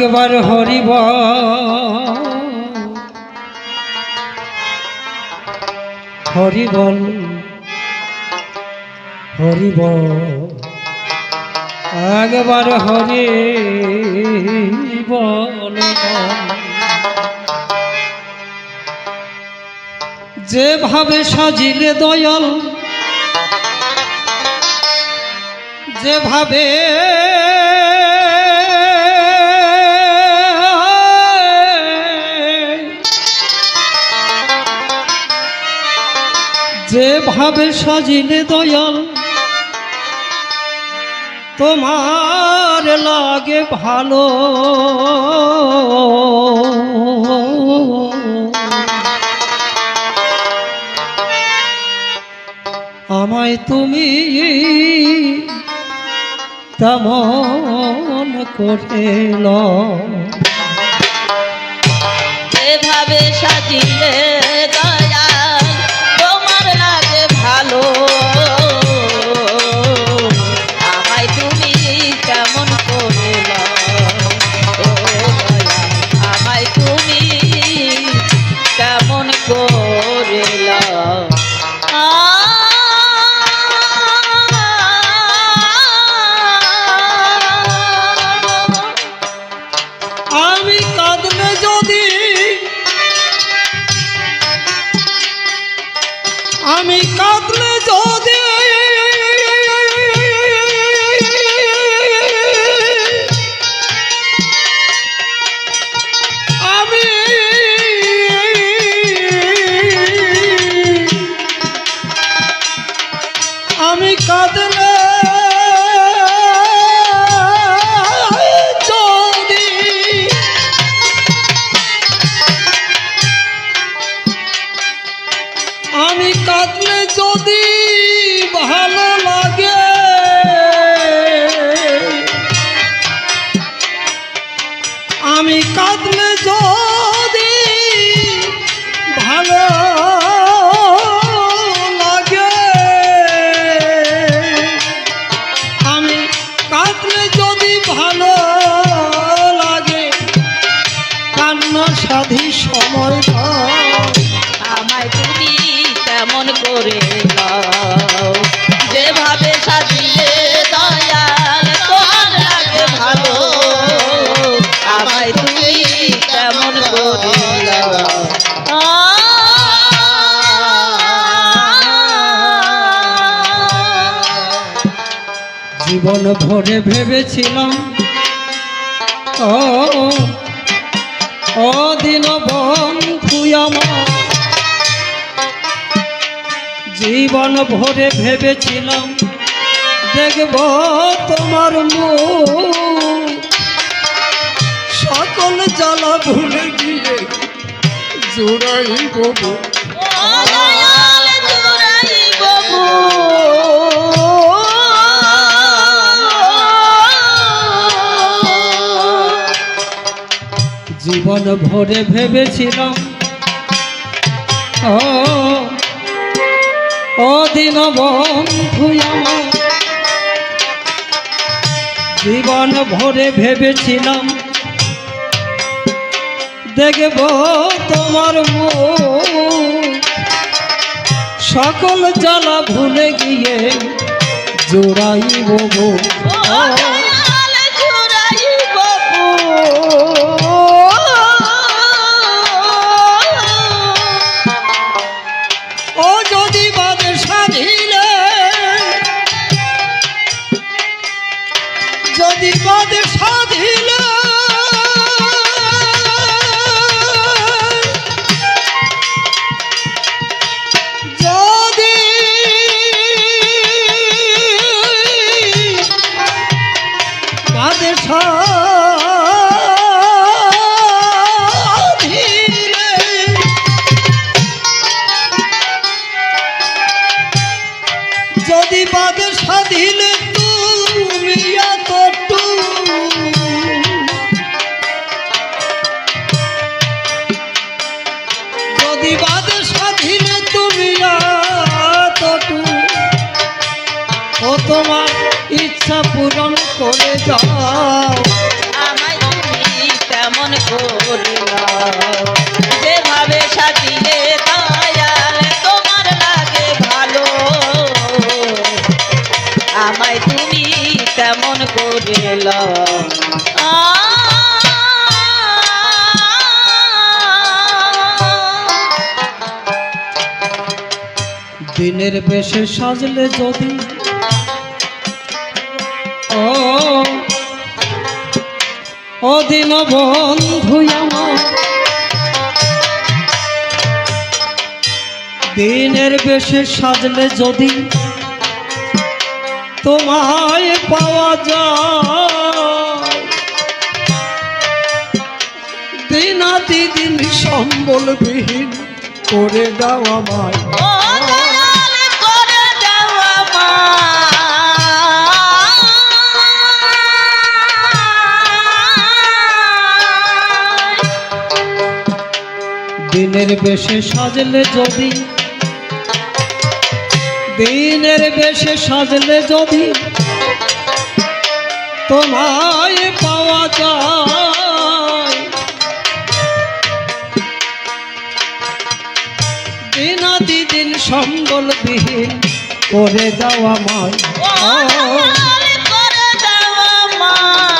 একবার হরিব। হরিবল হরিব। একবার হরি বল যেভাবে সাজিলে দয়াল যেভাবে যেভাবে সাজিলে দয়াল। তোমার লাগে ভালো। আমায় তুমি তেমন করে লও এভাবে সাজিলে God bless. জীবন ভরে ভেবেছিলাম। ও ও দিন আমার। জীবন ভরে ভেবেছিলাম, দেখব তোমার মুখ। সকল জ্বালা ভুলে গিয়ে জোড়াই গবু জীবন ভরে ভেবেছিলাম। ও দিন বন্ধু জীবন ভরে ভেবেছিলাম। দেখব তোমার সকল জ্বালা ভুলে গিয়ে জোড়াইব সাজিলে দয়াল তোমার লাগে ভালো। আমায় তুমি কেমন করিল? দিনের বেশে সাজলে যদি অদিন বন্ধু দিনের বেশে সাজলে যদি তোমায় পাওয়া যায়। দিনাতি দিন সম্বলবিহীন করে দাও আমায়। বেশে সাজলে যদি, দিনের বেশে সাজলে যদি, তোমায় পাওয়া যায় দিনাদি দিন সম্বলবিহীন করে দাও আমায় করে দাও আমায়।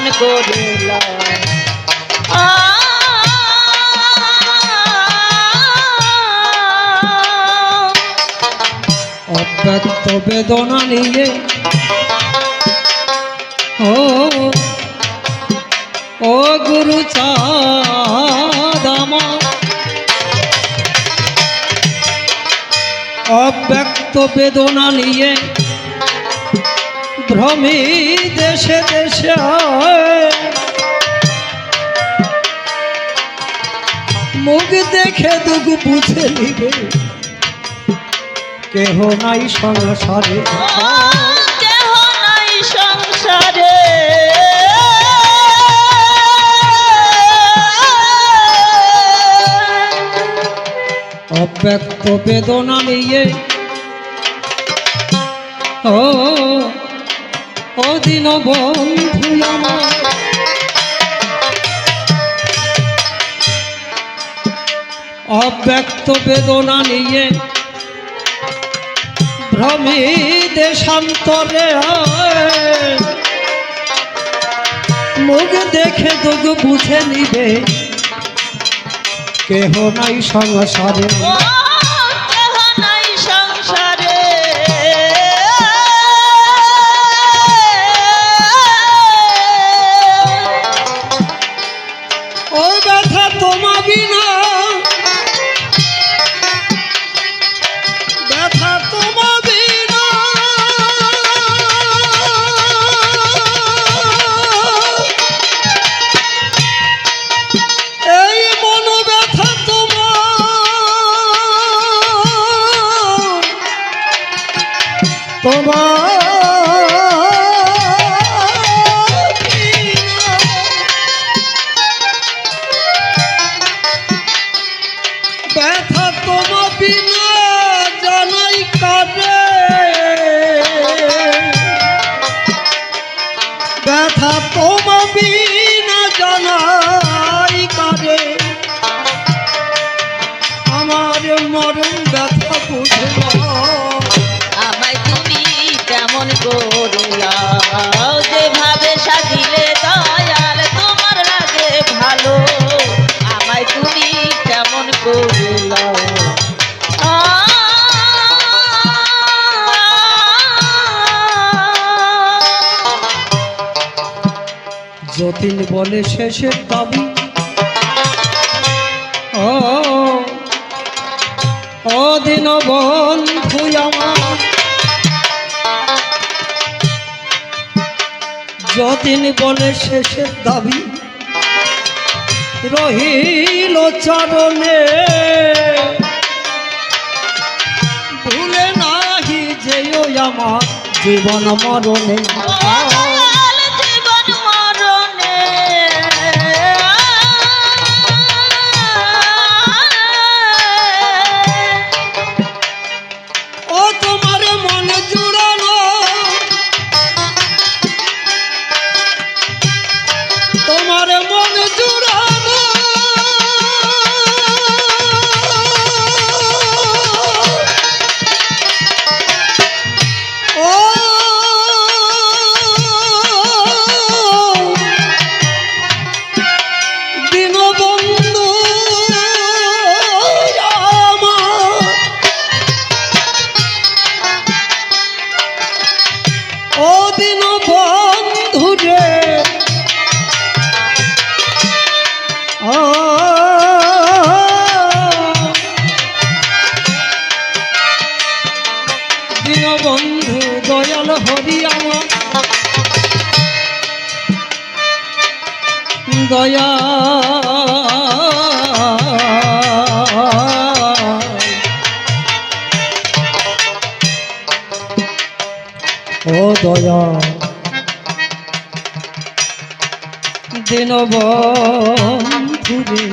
কেমন করিল অব্যক্ত বেদনা নিয়ে ও ও গুরু চাদামা। অব্যক্ত বেদনা নিয়ে ভ্রমি দেশে দেশে মুখ দেখে দুঃখ বুঝে নিবে। কেহ নাই সংসারে। কেহ নাই সংসারে। অব্যক্ত বেদনা নিয়ে। ও ও দিন বন্ধু অব্যক্ত বেদনা নিয়ে ভ্রমি দেশান্তরে মুখ দেখে দুগ বুঝে নিবে। কেহ নাই সংসারে। বলে শেষে ও, অদিন বন্ধু আমার। যতীন বলে শেষের দাবি, রহিল চরণে। ভুলে নাহি যেও আমার জীবন মরণে। ও দয়া দিন বন্ধুরে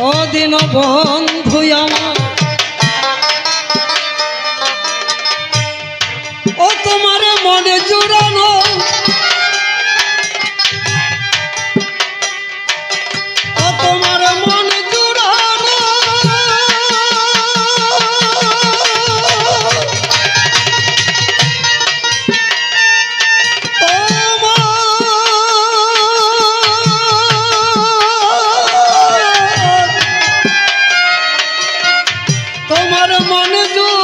ও দিন বন্ধু আমার। ও তোমার মনে জুড়ানো তোমার মনে জুড়ানো